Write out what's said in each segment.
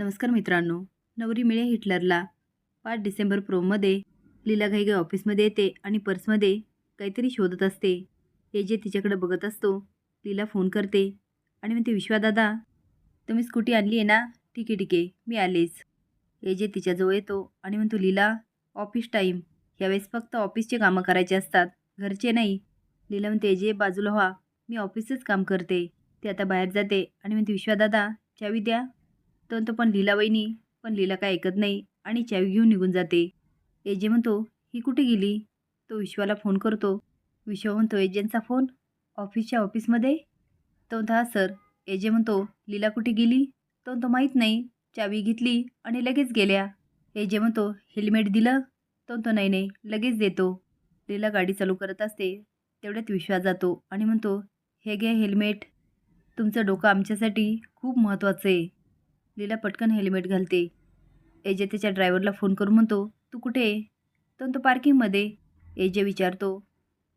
नमस्कार मित्रांनो. नवरी मिळे हिटलरला. पाच डिसेंबर प्रोमध्ये लीला घाईघाई ऑफिसमध्ये येते आणि पर्समध्ये काहीतरी शोधत असते. हे जे तिच्याकडे बघत असतो लीला फोन करते आणि म्हणते विश्वादादा तुम्ही स्कूटी आणली आहे ना? ठीक आहे ठीक आहे मी आलेच. हे जे तिच्याजवळ येतो आणि म्हणतो लीला ऑफिस टाईम. यावेळेस फक्त ऑफिसचे कामं करायचे असतात. घरचे नाही. लीला म्हणते जे बाजूला व्हा. मी ऑफिसच काम करते. ते आता बाहेर जाते आणि म्हणते विश्वादादा चावी द्या. तर तो पण लीला वहिनी पण लीला काय ऐकत नाही आणि चावी घेऊन निघून जाते. एजे म्हणतो ही कुठे गेली? तो विश्वाला फोन करतो. विश्व म्हणतो एजेंचा फोन ऑफिसच्या ऑफिसमध्ये? तो म्हणतो हा सर. एजे म्हणतो लीला कुठे गेली? तो म्हणतो माहीत नाही. चावी घेतली आणि लगेच गेल्या. एजे म्हणतो हेल्मेट दिलं? तो म्हणतो नाही नाही. लगेच देतो. लीला गाडी चालू करत असते. तेवढ्यात विश्वास जातो आणि म्हणतो हे घ्या हेल्मेट. तुमचं डोकं आमच्यासाठी खूप महत्त्वाचं आहे. लीला पटकन हेल्मेट घालते. एजे त्याच्या ड्रायव्हरला फोन करून म्हणतो तू कुठे आहे? तो पार्किंगमध्ये एजे विचारतो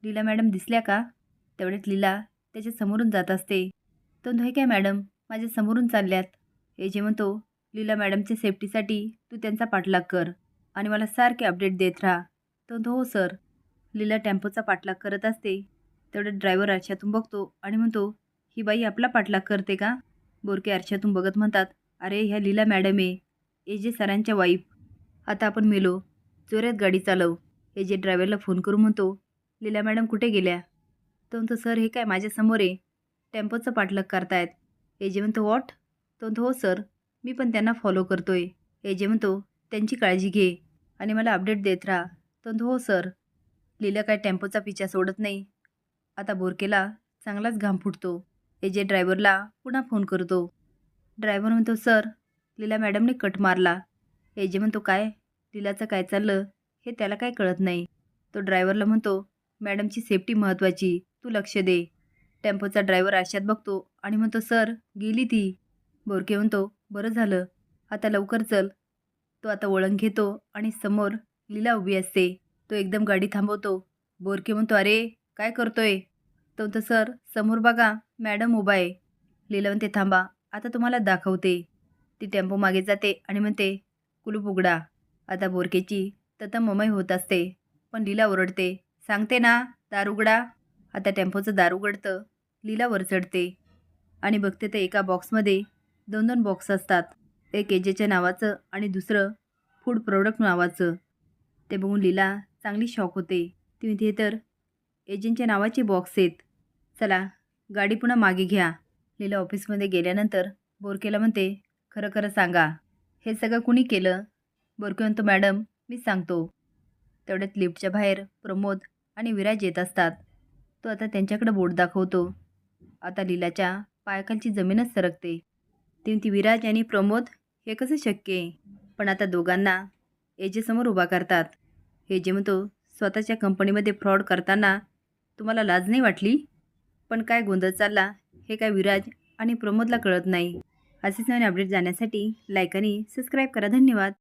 लीला मॅडम दिसल्या का? तेवढ्यात लीला त्याच्या समोरून जात असते. तो हे काय मॅडम माझ्या समोरून चालल्यात. एजे म्हणतो लीला मॅडमच्या सेफ्टीसाठी तू त्यांचा पाठलाग कर आणि मला सारखे अपडेट देत राहा. तो हो सर लीला टेम्पोचा पाठलाग करत असते. तेवढ्यात ड्रायव्हर आरशातून बघतो आणि म्हणतो ही बाई आपला पाठलाग करते का? बोरके आरशातून बघत म्हणतात अरे ह्या लीला मॅडम आहे ए जे सरांच्या वाईफ आता आपण मेलो. जोरात गाडी चालव. ए जे ड्रायव्हरला फोन करून म्हणतो. लीला मॅडम कुठे गेल्या? तो म्हणतो सर हे काय माझ्यासमोर आहे टेम्पोचं पाठलाग करतायत. ए जे म्हणतो वॉट तो म्हणतो हो सर. मी पण त्यांना फॉलो करतोय. ए जे म्हणतो त्यांची काळजी घे आणि मला अपडेट देत राहा. तो म्हणतो हो सर. लीला काय टेम्पोचा पिछा सोडत नाही. आता बोरकेला चांगलाच घाम फुटतो. ए जे ड्रायव्हरला पुन्हा फोन करतो. ड्रायव्हर म्हणतो सर लीला मॅडमने कट मारला. एजे म्हणतो काय? लीलाचं काय चाललं? हे त्याला काय कळत नाही. तो ड्रायव्हरला म्हणतो मॅडमची सेफ्टी महत्त्वाची तू लक्ष दे. टेम्पोचा ड्रायव्हर आशात बघतो आणि म्हणतो सर गेली ती. बोरके म्हणतो बरं झालं. आता लवकर चल. तो आता वळण घेतो आणि समोर लीला उभी असते. तो एकदम गाडी थांबवतो. बोरके म्हणतो अरे काय करतोय? तो म्हणतो सर समोर बघा मॅडम उभा आहे. लीला म्हणते थांबा. आता तुम्हाला दाखवते. ती टेम्पो मागे जाते आणि म्हणते कुलूप उघडा. आता बोरकेची ततममय होत असते. पण लीला ओरडते. सांगते ना दार उघडा. आता टेम्पोचं दार उघडतं. लीला वर चढते. आणि बघते तर एका बॉक्समध्ये दोन दोन बॉक्स असतात. एक एजेच्या नावाचं आणि दुसरं फूड प्रोडक्ट नावाचं. ते बघून लीला चांगली शॉक होते. ती म्हणते तर एजंटच्या नावाचे बॉक्स आहेत. चला गाडी पुन्हा मागे घ्या. लीला ऑफिसमध्ये गेल्यानंतर बोरकेला म्हणते खरं खरं सांगा हे सगळं कुणी केलं? बोरके म्हणतो मॅडम मी सांगतो. तेवढ्यात लिफ्टच्या बाहेर प्रमोद आणि विराज येत असतात. तो आता त्यांच्याकडे बोट दाखवतो. आता लीलाच्या पायाखालची जमीनच सरकते. ती ती विराज आणि प्रमोद हे कसं शक्य आहे? पण आता दोघांना एजेसमोर उभा करतात. हे जे म्हणतो स्वतःच्या कंपनीमध्ये फ्रॉड करताना तुम्हाला लाज नाही वाटली? पण काय गोंधळ चालला हे काय विराज आणि प्रमोदला कळत नाही. असेच नवीन अपडेट जाण्यासाठी लाईक आणि सबस्क्राईब करा. धन्यवाद.